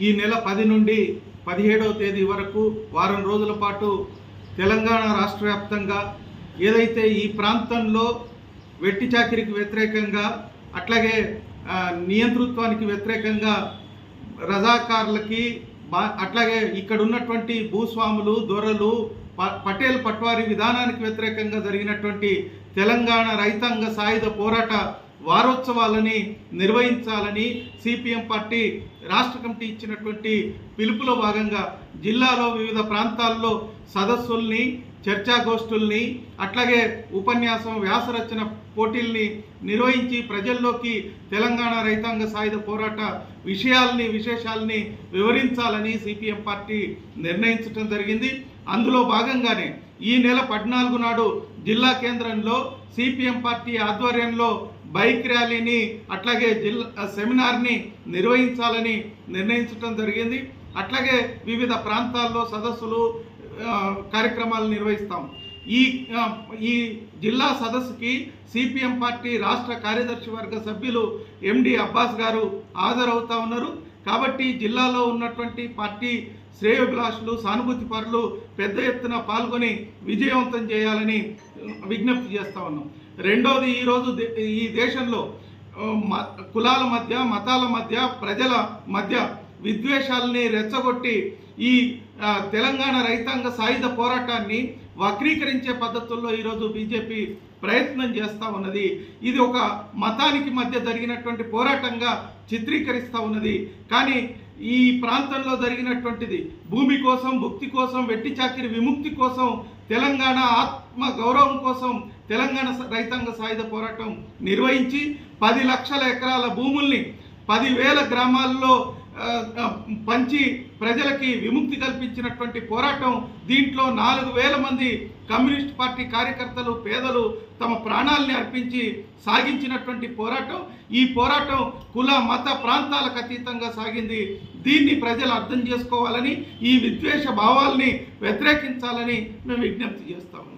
ఈ నెల పది నుండి పదిహేడవ తేదీ వరకు వారం రోజుల పాటు తెలంగాణ రాష్ట్ర వ్యాప్తంగా ఏదైతే ఈ ప్రాంతంలో వెట్టి చాకిరికి వ్యతిరేకంగా అట్లాగే నియంతృత్వానికి వ్యతిరేకంగా రజాకారులకి అట్లాగే ఇక్కడ ఉన్నటువంటి భూస్వాములు దొరలు ప- పటేల్ పట్వారి విధానానికి వ్యతిరేకంగా జరిగినటువంటి తెలంగాణ రైతాంగ సాయుధ పోరాట వారోత్సవాలని నిర్వహించాలని సిపిఎం పార్టీ రాష్ట్ర కమిటీ ఇచ్చినటువంటి పిలుపులో భాగంగా జిల్లాలో వివిధ ప్రాంతాల్లో సదస్సుల్ని చర్చాగోష్ఠుల్ని అట్లాగే ఉపన్యాసం వ్యాసరచన పోటీల్ని నిర్వహించి ప్రజల్లోకి తెలంగాణ రైతాంగ సాయుధ పోరాట విషయాల్ని విశేషాలని వివరించాలని సిపిఎం పార్టీ నిర్ణయించడం జరిగింది. అందులో భాగంగానే ఈ నెల పద్నాలుగు నాడు జిల్లా కేంద్రంలో సిపిఎం పార్టీ ఆధ్వర్యంలో బైక్ ర్యాలీని అట్లాగే జిల్లా సెమినార్ని నిర్వహించాలని నిర్ణయించడం జరిగింది. అట్లాగే వివిధ ప్రాంతాల్లో సదస్సులు కార్యక్రమాలు నిర్వహిస్తాం. ఈ ఈ జిల్లా సదస్సుకి సిపిఎం పార్టీ రాష్ట్ర కార్యదర్శి వర్గ సభ్యులు ఎండి అబ్బాస్ గారు హాజరవుతా ఉన్నారు. కాబట్టి జిల్లాలో ఉన్నటువంటి పార్టీ శ్రేయోభిలాషులు సానుభూతి పరులు పెద్ద ఎత్తున పాల్గొని విజయవంతం చేయాలని విజ్ఞప్తి చేస్తా ఉన్నాం. రెండోది ఈరోజు దే- ఈ దేశంలో మ- కులాల మధ్య మతాల మధ్య ప్రజల మధ్య విద్వేషాలని రెచ్చగొట్టి ఈ తెలంగాణ రైతాంగ సాయుధ పోరాటాన్ని వక్రీకరించే పద్ధతుల్లో ఈరోజు బీజేపీ ప్రయత్నం చేస్తూ ఉన్నది. ఇది ఒక మతానికి మధ్య జరిగినటువంటి పోరాటంగా చిత్రీకరిస్తూ ఉన్నది. కానీ ఈ ప్రాంతంలో జరిగినటువంటిది భూమి కోసం భుక్తి కోసం వెట్టి చాకిరి విముక్తి కోసం తెలంగాణ ఆత్మ గౌరవం కోసం తెలంగాణ రైతాంగ సాయుధ పోరాటం నిర్వహించి పది లక్షల ఎకరాల భూముల్ని పదివేల గ్రామాల్లో పంచి ప్రజలకి విముక్తి కల్పించినటువంటి పోరాటం దీంట్లో నాలుగు వేల మంది కమ్యూనిస్ట్ పార్టీ కార్యకర్తలు పేదలు తమ ప్రాణాలని అర్పించి సాగించినటువంటి పోరాటం. ఈ పోరాటం కుల మత ప్రాంతాలకు అతీతంగా సాగింది. దీన్ని ప్రజలు అర్థం చేసుకోవాలని ఈ విద్వేష భావాల్ని వ్యతిరేకించాలని మేము విజ్ఞప్తి చేస్తాము